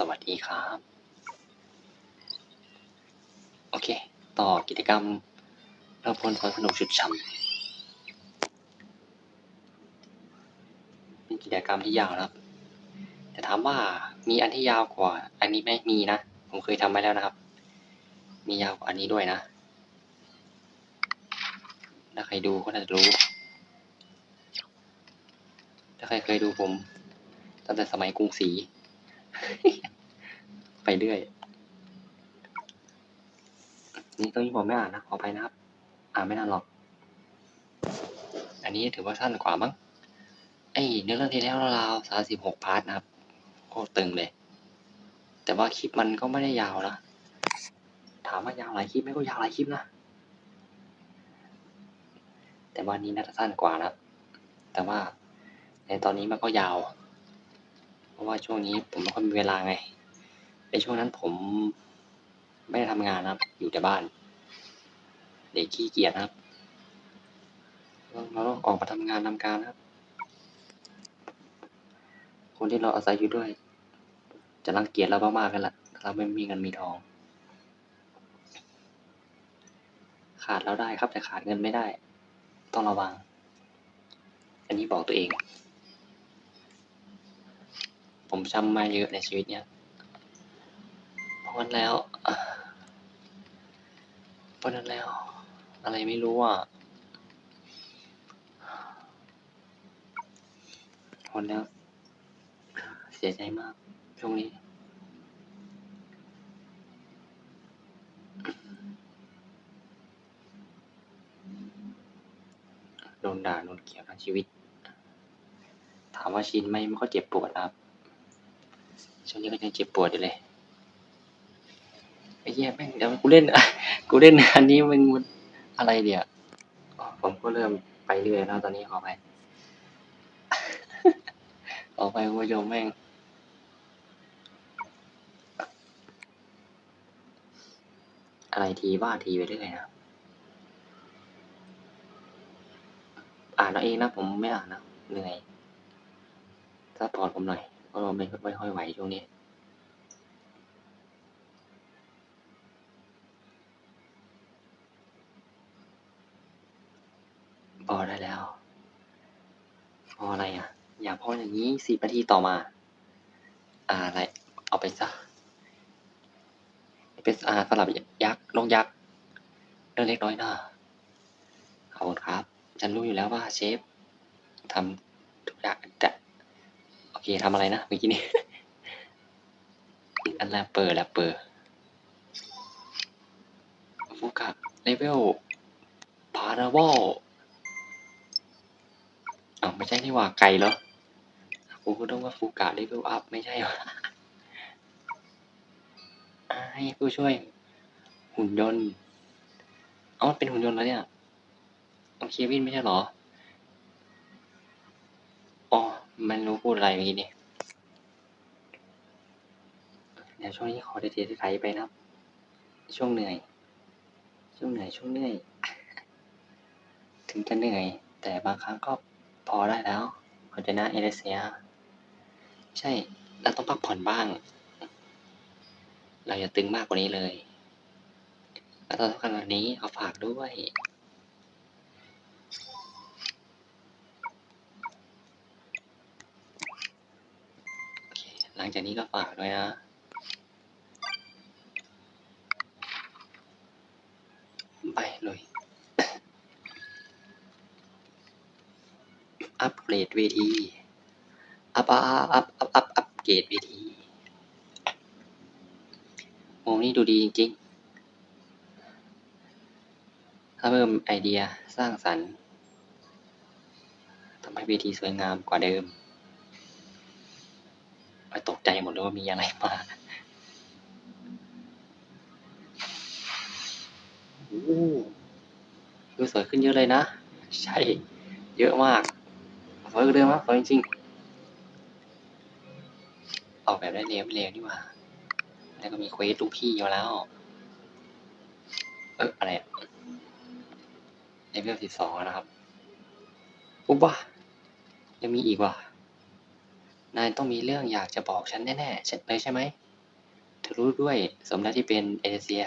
สวัสดีครับ โอเค ต่อกิจกรรมเราพลสวนสนุกชุดช้ำเป็นกิจกรรมที่ยาวนะครับ แต่ถามว่ามีอันที่ยาวกว่า อันนี้ไหมมีนะ ผมเคยทำมาแล้วนะครับ มียาวกว่าอันนี้ด้วยนะ ถ้าใครดูก็น่าจะรู้ ถ้าใครเคยดูผมตั้งแต่สมัยกรุงศรี ไปเรื่อย นี่ตรงนี้ผมไม่อ่านนะขอไปนะครับ อ่านไม่นานหรอก อันนี้ถือว่าสั้นกว่ามั้งไอ้เนื้อเรื่องที่แล้วราวสามสิบหกพาร์ทนะครับโคตรตึงเลย แต่ว่าคลิปมันก็ไม่ได้ยาวนะถามว่ายาวหลายคลิปไหมก็ยาวหลายคลิปนะแต่วันนี้น่าจะสั้นกว่านะแต่ว่าในตอนนี้มันก็ยาว เพราะว่าช่วงนี้ผมไม่ค่อยมีเวลาไงในช่วงนั้นผมไม่ได้ทำงานนะครับ อยู่แต่บ้าน เด็กขี้เกียจนะครับเราต้องออกมาทำงานทำการนะครับ คนที่เราอาศัยอยู่ด้วย จะรังเกียจเรามากๆกันละถ้าเราไม่มีเงินมีทอง ขาดเราได้ครับแต่ขาดเงินไม่ได้ ต้องระวัง อันนี้บอกตัวเอง ผมจำมาเยอะในชีวิตเนี้ยเพราะงั้นแล้วเพราะนั้นแล้ว อะไรไม่รู้อะเพราะแล้ว เสียใจมากช่วงนี้โดนด่าโดนเกลียดทั้งชีวิต ถามว่าชินไหมมันก็เจ็บปวดนะครับ ช่วงนี้ก็ยังเจ็บปวดอยู่เลยไอ้เหี้ยแม่งเดี๋ยวกูเล่นกูเล่นอันนี้มันอะไรเดี๋ยวผมก็เริ่มไปเรื่อยแล้วตอนนี้ขอไปขอไปคุณผู้ชมแม่งอะไรทีว่าทีไปเรื่อยนะอ่านเอาเองนะผมไม่อ่านนะเหนื่อยซัพพอร์ตผมหน่อย ราะเราไม่ไม่ค่อยไหวช่วงนี้พอได้แล้ว พออะไรอะ อย่าพออย่างนี้สิบนาทีต่อมาอ่าอะไร เอาไปซะเป็นอาสลับยักษ์นกยักษ์เรื่องเล็กน้อยนะขอบคุณครับ ฉันรู้อยู่แล้วว่าเชฟทำทุกอย่างจะ เคทำอะไรนะเมื่อกี้นี้อันแรกเปิดแล้วเปิดฟูกะเลเวลพาราโวลอ้าวไม่ใช่นี่ว่าไก่เหรอกูก็ต้องว่าฟูกะเลเวลอัพไม่ใช่หรอให้ผู้ช่วย หุ่นยนต์ เอ้ามันเป็นหุ่นยนต์แล้วเนี่ย โอเควินไม่ใช่เหรอ อ๋อ มันรู้พูดอะไรเมื่อกี้นี่เดี๋ยวช่วงนี้ขอเดทไถไปนะครับ ช่วงเหนื่อย ช่วงเหนื่อยช่วงเหนื่อย ถึงจะเหนื่อย แต่บางครั้งก็พอได้แล้วขอจะนะเอเลเซีย ใช่เราต้องพักผ่อนบ้าง เราอย่าตึงมากกว่านี้เลย แล้วตอนสำคัญวันนี้เขาฝากด้วย โอเค หลังจากนี้ก็ฝากด้วยนะไปเลยอัปเกรดเวที อัพอัพอัพอัพอัปเกรดเวทีโมนี่ดูดีจริงๆ ถ้าเพิ่มไอเดียสร้างสรรค์ทำให้เวทีสวยงามกว่าเดิม ตกใจหมดเลยว่ามีอะไรมาโอ้ดูสวยขึ้นเยอะเลยนะ ใช่ เยอะมากสวยกว่าเดิมมากสวยจริงๆออกแบบได้เร็วไม่เร็วนี่ว่า แล้วก็มีเควสลูกพี่อยู่แล้ว เอออะไรเลเวลสิบสองนะครับปุ๊บว่ะยังมีอีกว่ะ นายต้องมีเรื่องอยากจะบอกฉันแน่ๆเลยใช่ไหมเธอรู้ด้วยสมแล้วที่เป็นเอเชีย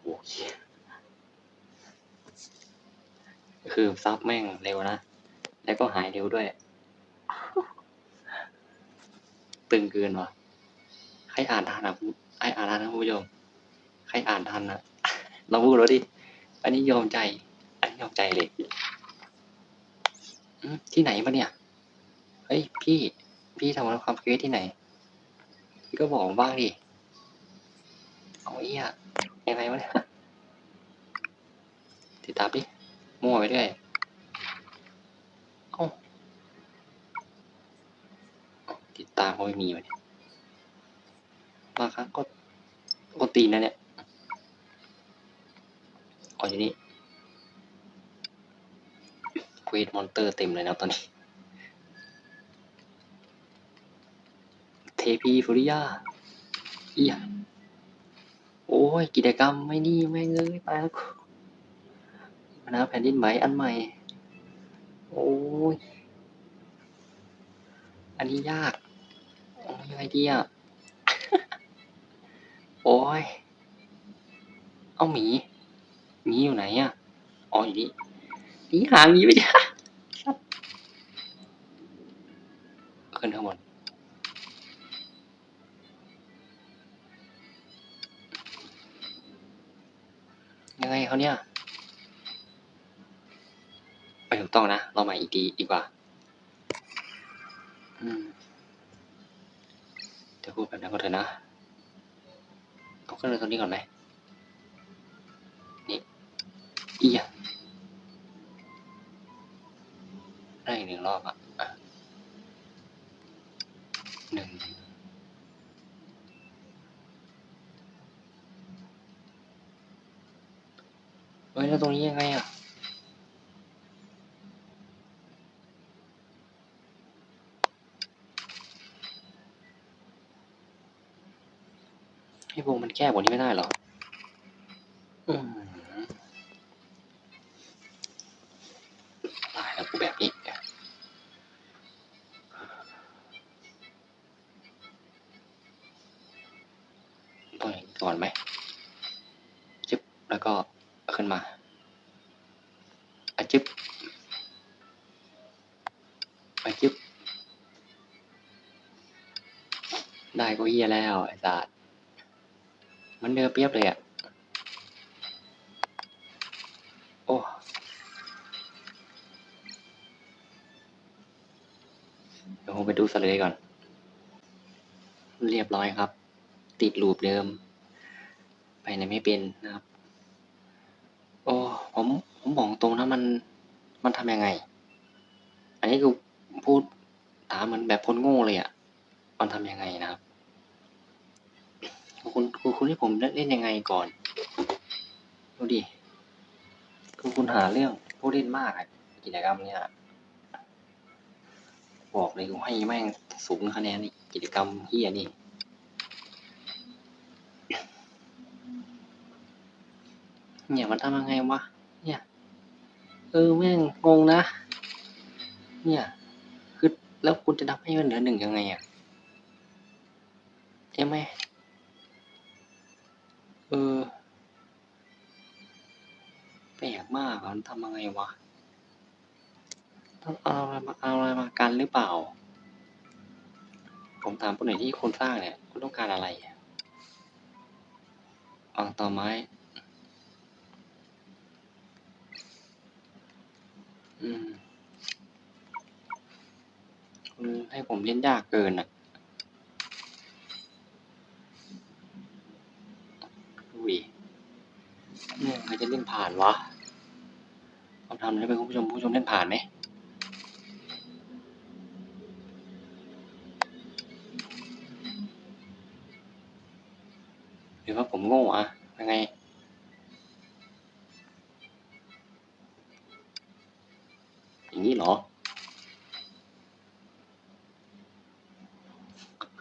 โอ้โหคือซับแม่งเร็วนะ แล้วก็หายเร็วด้วย ตึงเกินวะใครอ่านทันนะผู้ไออ่านทันนะผู้ชมใครอ่านทันนะเราพูดแล้วดิ อันนี้ยอมใจ อันนี้ยอมใจเลย ที่ไหนมาเนี่ย เฮ้ยพี่ พี่ทำงานความเควสที่ไหน พี่ก็บอกบ้างดิ เอาเอี้ยยังไงวะเนี่ย ติดตามดิ มั่วไปเรื่อยเอาติดตามเขาไม่มีวะเนี่ยบางครั้งก็ ก็ตีนนะเนี่ยอ๋ออยู่นี่ ควสมอนเตอร์เต็มเลยนะตอนนี้ เทพีฟุริยาเอียโอ้ย กิจกรรมไม่นี่แม่งเอ้ยตายแล้วมานะแผ่นดินไหวอันใหม่ โอ้ย อันนี้ยากโอ้ยยังไงดีอะ โอ้ย เอาหมีหมีอยู่ไหนอะ อ๋ออยู่นี่ หนีหาหมีไปจ้ะขึ้นข้างบนยังไงเขาเนี่ยไม่ถูกต้องนะเราใหม่อีกดีดีกว่าอืมเดี๋ยวพูดแบบนั้นก็เถอะนะเอาขึ้นเลยตรงนี้ก่อนไหม ได้หนึ่งรอบอะหนึ่งเฮ้ยแล้วตรงนี้ยังไงอะให้วงมันแคบกว่านี้ไม่ได้เหรอมตายแล้วกูแบบนี้ ต้องอย่างนี้ก่อนไหมจึ๊บ แล้วก็ ขึ้นมาอะจึ๊บอะจึ๊บได้ก็เฮียแล้วไอ้สัสมันเดือเปียบเลยอะ โอ้ เดี๋ยวผมไปดูสเลยก่อน เรียบร้อยครับ ติดลูปเดิม ไปไหนไม่เป็นนะครับ ผมผมบอกตรงนะมันมันทำยังไง อันนี้คือพูดถามเหมือนแบบคนโง่เลยอะ่ะ มันทำยังไงนะครับคุณคุณคุณที่ผมเล่นยังไงก่อนดูดิคือคุณหาเรื่องผู้เล่นมากอะกิจกรรมเนี้ยบอกเลยกูให้แม่งสูงคะแนนนี่กิจกรรมเฮียนี่เนี่ยมันทำยังไงวะ เนี่ยเออแม่งงงนะ เนี่ย คือแล้วคุณจะนับให้มันเหลือหนึ่งยังไงอะใช่ไหมเออแปลกมากอะมันทำยังไงวะต้องเอาอะไรมาเอาอะไรมากันหรือเปล่า ผมถามคนไหนที่คนสร้างเนี่ย คุณต้องการอะไรอะวางต่อไม้ อืมคุณให้ผมเล่นยากเกินอะอุ้ยเนี่ยใครจะเล่นผ่านวะลองทำให้เป็นคุณผู้ชมผู้ชมเล่นผ่านไหมหรือว่าผมโง่อะยังไง อย่างนี้เหรอ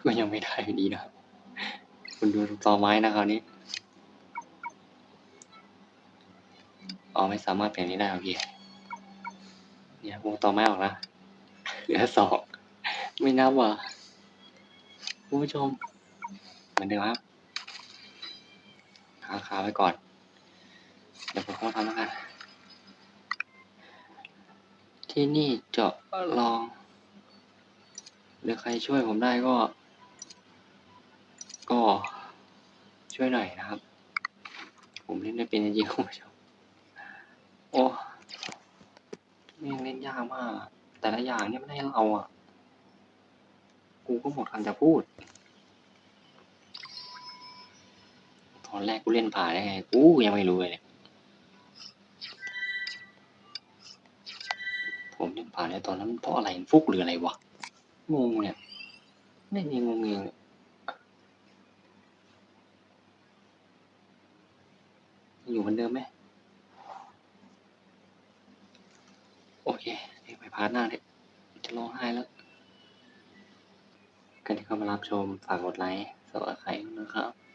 ก็ยังไม่ได้อยู่ดีนะครับ คุณดูตอไม้นะคราวนี้อ๋อไม่สามารถเปลี่ยนนี้ได้โอเคเนี่ยวงตอไม้ออกนะเหลือสองไม่นับว่ะคุณผู้ชมเหมือนเดิมครับหาขาไว้ก่อน เดี๋ยวผมขอทำแล้วกัน ที่นี่เจาะลองหรือใครช่วยผมได้ก็ ก็ช่วยหน่อยนะครับ ผมเล่นไม่เป็นจริงๆคุณผู้ชมโอ้แม่เล่นยากมาก แต่ละอย่างเนี่ยไม่ให้เราอะ กูก็หมดคำจะพูด ตอนแรกกูเล่นผ่านได้ไง กูยังไม่รู้เลยเนี่ย ผมเล่นผ่านในตอนนั้นเพราะอะไรฟุกหรืออะไรวะ งงเนี่ยเล่นเองงงเงเนี่ย อยู่เหมือนเดิมไหมโอเคเดี๋ยวไปพาร์ทหน้าเนี่ยจะร้องไห้แล้วกันที่เข้ามารับชมฝากกดไลค์สวัสดี